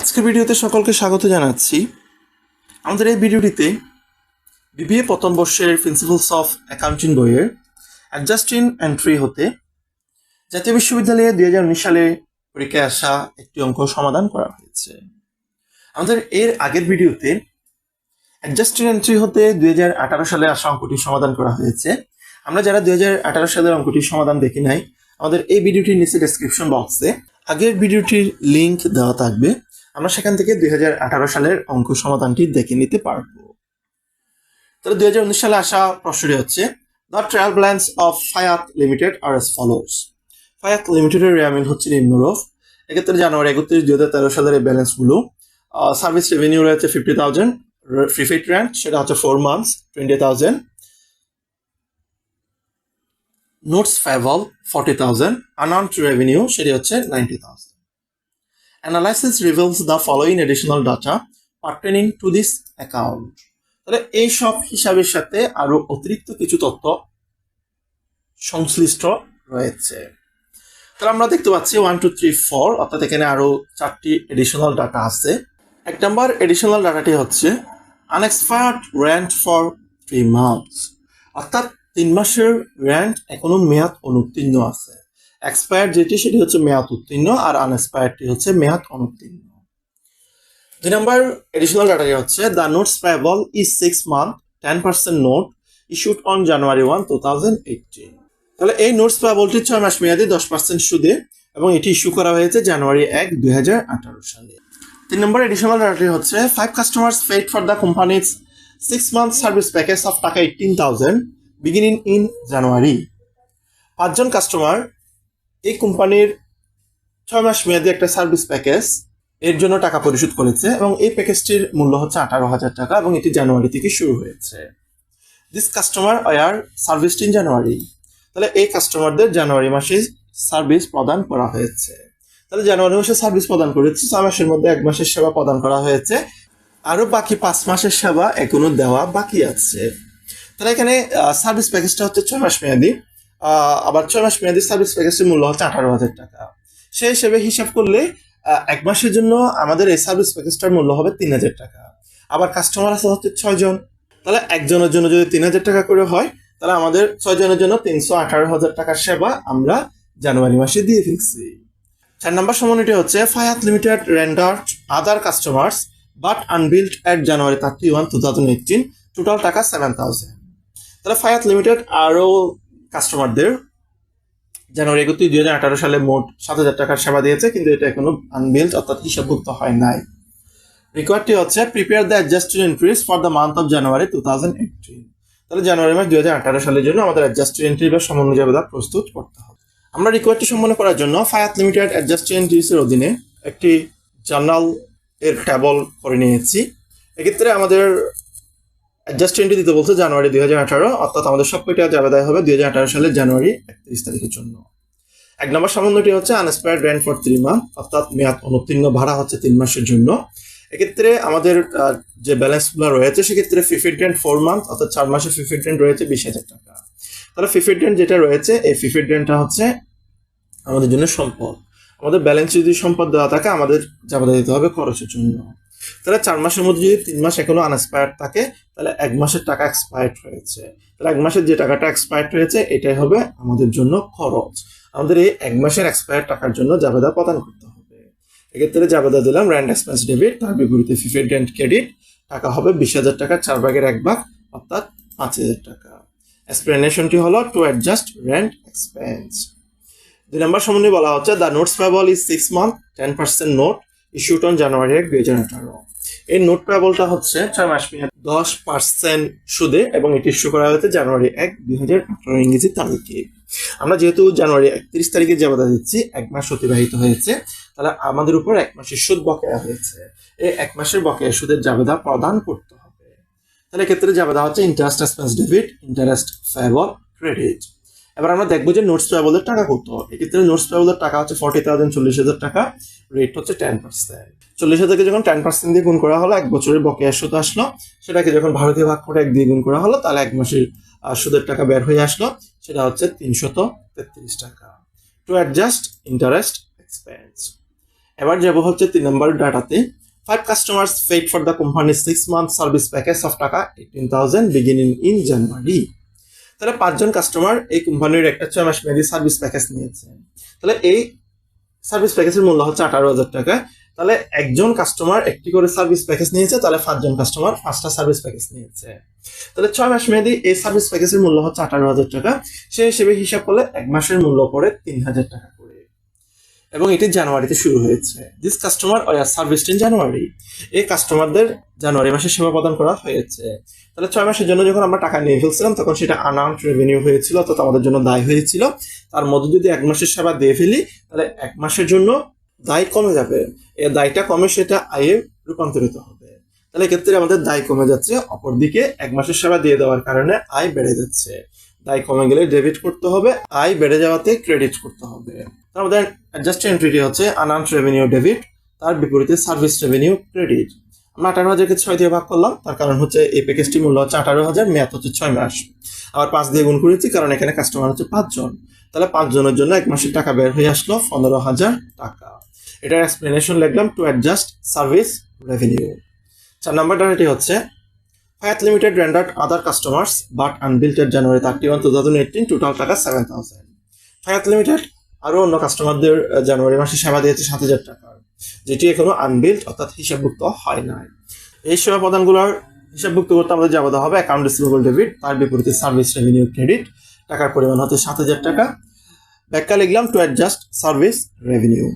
আজকের ভিডিওতে সকলকে স্বাগত জানাচ্ছি। আমাদের এই ভিডিওটিতে বিবিএ প্রথম বর্ষের প্রিন্সিপালস অফ অ্যাকাউন্টিং বইয়ের অ্যাডজাস্টিং এন্ট্রি হতে জাতীয় বিশ্ববিদ্যালয়ে দুই হাজার উনিশ সালে পরীক্ষায় আসা একটি অঙ্ক সমাধান করা হয়েছে। আমাদের এর আগের ভিডিওতে অ্যাডজাস্টিং এন্ট্রি হতে দুই হাজার আঠারো সালে আসা অঙ্কটি সমাধান করা হয়েছে। আমরা যারা দুই হাজার আঠারো সালের অঙ্কটির সমাধান দেখি নাই, আমাদের এই ভিডিওটির নিচে ডেসক্রিপশন বক্সে আগের ভিডিওটির লিংক দেওয়া থাকবে। আমরা সেখান থেকে দুই হাজার আঠারো সালের অঙ্ক সমাধানটি দেখে নিতে পারব। তাহলে দুই হাজার উনিশ সালে আসা প্রশ্নটি হচ্ছে the trial balance of Fayat limited are as follows Fayat লিমিটেডের রেয়ামিন হচ্ছে নিম্নরূপ। এক্ষেত্রে জানুয়ারি একত্রিশ দুই হাজার তেরো সালের এই ব্যালেন্সগুলো সার্ভিস রেভিনিউ রয়েছে ফিফটি থাউজেন্ড ফিফিট র্যান্ট সেটা হচ্ছে four months twenty thousand notes payable forty thousand unearned revenue সেটি হচ্ছে ninety thousand analysis reveals the following additional data pertaining to this account. তাহলে এই সব হিসাবের সাথে আরও অতিরিক্ত কিছু তথ্য সংশ্লিষ্ট রয়েছে। তাহলে আমরা দেখতে পাচ্ছি ওয়ান টু থ্রি ফোর অর্থাৎ এখানে আরও চারটি এডিশনাল ডাটা আছে। এক নম্বর এডিশনাল ডাটাটি হচ্ছে unexpired rent for three months অর্থাৎ তিন মাসের র্যান্ট এখনও মেয়াদ অনুত্তীর্ণ আছে। এক্সপায়ার যেটি সেটি হচ্ছে মেয়াদ উত্তীর্ণ আর আনএক্সপায়ারটি হচ্ছে মেয়াদ অনুত্তীর্ণ। দুই নম্বর এডিশনাল ডাটাটি হচ্ছে the notes payable is six month ten percent note issued on January one two thousand eighteen তাহলে এই নোটস পেবলটি ছয় মাস মেয়াদে, দশ পার্সেন্ট সুদে এবং এটি ইস্যু করা হয়েছে জানুয়ারি এক, দুই হাজার আঠারো সালে। তিন নম্বর এডিশনাল ডাটাটি হচ্ছে five customers paid for the companies six month service package of টাকা eighteen thousand beginning in January পাঁচজন কাস্টমার এই কোম্পানির ছয় মাস মেয়াদী একটা সার্ভিস প্যাকেজ এর জন্য টাকা পরিশোধ করেছে এবং এই প্যাকেজটির মূল্য হচ্ছে আঠারো হাজার টাকা এবং এটি জানুয়ারি থেকে শুরু হয়েছে। This customer are service in January তাহলে এই কাস্টমারদের জানুয়ারি মাসে সার্ভিস প্রদান করা হয়েছে। তাহলে জানুয়ারি মাসে সার্ভিস প্রদান করেছে, ছয় মাসের মধ্যে এক মাসের সেবা প্রদান করা হয়েছে। আরও বাকি পাঁচ মাসের সেবা এখনও দেওয়া বাকি আছে। তাহলে এখানে সার্ভিস প্যাকেজটা হচ্ছে ছয় মাস মেয়াদী। আবার ছয় মাস মেয়াদি সার্ভিস প্যাকেজের মূল্য হচ্ছে আঠারো হাজার টাকা। সেই হিসেবে হিসাব করলে এক মাসের জন্য আমাদের এই সার্ভিস প্যাকেজটার মূল্য হবে তিন হাজার টাকা। আবার কাস্টমার আছে হচ্ছে ছয় জন। তাহলে একজনের জন্য যদি তিন হাজার টাকা করে হয়, তাহলে আমাদের ছয় জনের জন্য তিনশো আঠারো হাজার টাকার সেবা আমরা জানুয়ারি মাসে দিয়ে ফেলছি। চার নম্বর সমন্বয়টি হচ্ছে Fayat limited rendered other customers but unbilled at January thirty one two thousand eighteen total টাকা সেভেন থাউজেন্ড তাহলে ফায়াত লিমিটেড আরও কাস্টমারদের। জানুয়ারি একত্রিশ দুই হাজার আঠারো সালে মোট সাত হাজার টাকার সেবা দিয়েছে, কিন্তু এটা এখনও আনবিল্ড অর্থাৎ হিসাবভুক্ত হয় নাই। রিকোয়ারটি হচ্ছে prepare the adjusted entries for the month of January two thousand eighteen তাহলে জানুয়ারি মাস দুই হাজার আঠারো সালের জন্য আমাদের অ্যাডজাস্টেড এন্ট্রি বা সমন্বয় জাবেদা প্রস্তুত করতে হবে। আমরা রিকোয়ারটি সম্পন্ন করার জন্য ফায়াত লিমিটেড অ্যাডজাস্টেড এন্ট্রিজের অধীনে একটি জার্নাল এর ট্যাবল করে নিয়েছি। এক্ষেত্রে আমাদের অ্যাডজাস্টমেন্ট দিতে বলছে জানুয়ারি দুই হাজার আঠারো, অর্থাৎ আমাদের সব কয়টা জাবেদায় হবে, দুই হাজার আঠারো সালের জানুয়ারি একত্রিশ তারিখের জন্য। এক নম্বর সম্বন্ধটি হচ্ছে unexpired rent for three month অর্থাৎ মেয়াদ অনুত্তীর্ণ ভাড়া হচ্ছে তিন মাসের জন্য। এক্ষেত্রে আমাদের যে ব্যালেন্সগুলো রয়েছে, সেক্ষেত্রে ফিফিড রেন্ট ফোর মান্থ অর্থাৎ চার মাসে ফিফিড রেন্ট রয়েছে বিশ হাজার টাকা। তাহলে ফিফিড রেন্ট যেটা রয়েছে, এই ফিফিড রেন্টটা হচ্ছে আমাদের জন্য সম্পদ। আমাদের ব্যালেন্স যদি সম্পদ দেওয়া থাকে, আমাদের জাবেদা দিতে হবে খরচের জন্য। তাহলে চার মাসের মধ্যে যদি তিন মাস এখনও আনএক্সপায়ার্ড থাকে, তাহলে এক মাসের টাকা এক্সপায়ার্ড হয়েছে তাহলে এক মাসের যে টাকাটা এক্সপায়ার্ড হয়েছে এটাই হবে আমাদের জন্য খরচ। আমাদের এই এক মাসের এক্সপায়ার টাকার জন্য জাবেদা প্রদান করতে হবে। এক্ষেত্রে জাবেদা দিলাম র্যান্ড এক্সপেন্স ডেবিট তার বিপরীতে ফিফেড রেন্ট ক্রেডিট টাকা হবে বিশ হাজার টাকা, চার ভাগের এক ভাগ, অর্থাৎ পাঁচ হাজার টাকা। এক্সপ্লেনেশনটি হলো টু অ্যাডজাস্ট রেন্ট এক্সপেন্স দুই নম্বর সম্বন্ধে বলা হচ্ছে the notes payable is six month ten percent note issued on January এক দুই হাজার আঠারো এই নোট পেবলটা হচ্ছে ছয় মাস মেয়াদ। দশ পার্সেন্ট সুদে এবং এটি ইস্যু করা হয়েছে জানুয়ারি এক দুই হাজার আঠারো ইংরেজি তারিখে। আমরা যেহেতু জানুয়ারি একত্রিশ তারিখে জাবেদা দিচ্ছি, এক মাস অতিবাহিত হয়েছে, তাহলে আমাদের উপর এক মাসের সুদ বকেয়া হয়েছে। এই এক মাসের বকেয়া সুদের জাবেদা প্রদান করতে হবে। তাহলে এক্ষেত্রে জাবেদা হচ্ছে interest expense debit interest payable credit এবার আমরা দেখব যে নোটস পেবলের টাকা কত। এক্ষেত্রে নোটস পেবলের টাকা হচ্ছে ফর্টি থাউজেন্ড চল্লিশ হাজার টাকা রেট হচ্ছে টেন পার্সেন্ট চল্লিশ হাজারকে যখন টেন পার্সেন্ট দিয়ে গুণ করা হলো, এক বছরের বকেয়া সুদ আসলো। সেটাকে যখন ভারতীয় ভাগ করে এক দিয়ে গুণ করা হলো, তাহলে এক মাসের সুদের টাকা বের হয়ে আসলো। সেটা হচ্ছে তিনশত তেত্রিশ টাকা। টু অ্যাডজাস্ট ইন্টারেস্ট এক্সপেন্স এবার যাব হচ্ছে তিন নম্বর ডাটাতে। Five customers paid for the company six month service package of টাকা eighteen thousand beginning in January তাহলে পাঁচজন কাস্টমার এই কোম্পানির একটা ছয় মাস মেয়াদি সার্ভিস প্যাকেজ নিয়েছে। তাহলে এই সার্ভিস প্যাকেজের মূল্য হচ্ছে আঠারো হাজার টাকা। তাহলে একজন কাস্টমার একটি করে সার্ভিস প্যাকেজ নিয়েছে, তাহলে পাঁচজন কাস্টমার পাঁচটা সার্ভিস প্যাকেজ নিয়েছে। তাহলে ছয় মাস মেয়াদি এই সার্ভিস প্যাকেজের মূল্য হচ্ছে আঠারো হাজার টাকা। সে হিসেবে হিসাব করলে এক মাসের মূল্য পড়ে তিন হাজার টাকা। এবং এটি জানুয়ারিতে শুরু হয়েছে। This customer service in January এই কাস্টমারদের জানুয়ারি মাসে সেবা প্রদান করা হয়েছে। তাহলে ছয় মাসের জন্য যখন আমরা টাকা নিয়ে ফেলছিলাম, তখন সেটা আনাউন্ট রেভিনিউ হয়েছিল, অর্থাৎ আমাদের জন্য দায় হয়েছিল। তার মধ্যে যদি এক মাসের সেবা দিয়ে ফেলি, তাহলে এক মাসের জন্য দায় কমে যাবে। এই দায়টা কমে সেটা আয়ে রূপান্তরিত হবে। তাহলে এক্ষেত্রে আমাদের দায় কমে যাচ্ছে, অপরদিকে এক মাসের সেবা দিয়ে দেওয়ার কারণে আয় বেড়ে যাচ্ছে। দায় কমে গেলে ডেবিট করতে হবে, আয় বেড়ে যাওয়াতে ক্রেডিট করতে হবে। তো আমাদের অ্যাডজাস্ট এন্ট্রিটি হচ্ছে আনাউন্ট রেভিনিউ ডেবিট তার বিপরীতে সার্ভিস রেভিনিউ ক্রেডিট আমরা আঠারো হাজারকে ছয় দিয়ে ভাগ করলাম, তার কারণ হচ্ছে এই প্যাকেজটি মূল্য হচ্ছে আঠারো হাজার, মেয়াদ হচ্ছে ছয় মাস। আবার পাঁচ দিয়ে গুণ করেছি, কারণ এখানে কাস্টমার হচ্ছে পাঁচজন তাহলে পাঁচজনের জন্য এক মাসের টাকা বের হয়ে আসলো পনেরো হাজার টাকা। এটার এক্সপ্লেনেশন লিখলাম টু অ্যাডজাস্ট সার্ভিস রেভিনিউ চার নাম্বার ডাটাটি হচ্ছে other customers but unbilled January thirty one two thousand eighteen total টাকা সেভেন থাউজেন্ড ফায়াত লিমিটেড আরও অন্য কাস্টমারদের জানুয়ারি মাসে সেবা দিয়েছে সাত হাজার টাকা। যেটি এখনও আনবিল্ড অর্থাৎ হিসাবভুক্ত হয় নাই। এই সেবা প্রদানগুলোর হিসাবভুক্ত করতে আমাদের যাব হবে অ্যাকাউন্ট রিসিভেবল ডেবিট তার বিপরীতে সার্ভিস রেভিনিউ ক্রেডিট টাকার পরিমাণ হচ্ছে সাত হাজার টাকা। ব্যাখ্যা লিখলাম টু অ্যাডজাস্ট সার্ভিস রেভিনিউ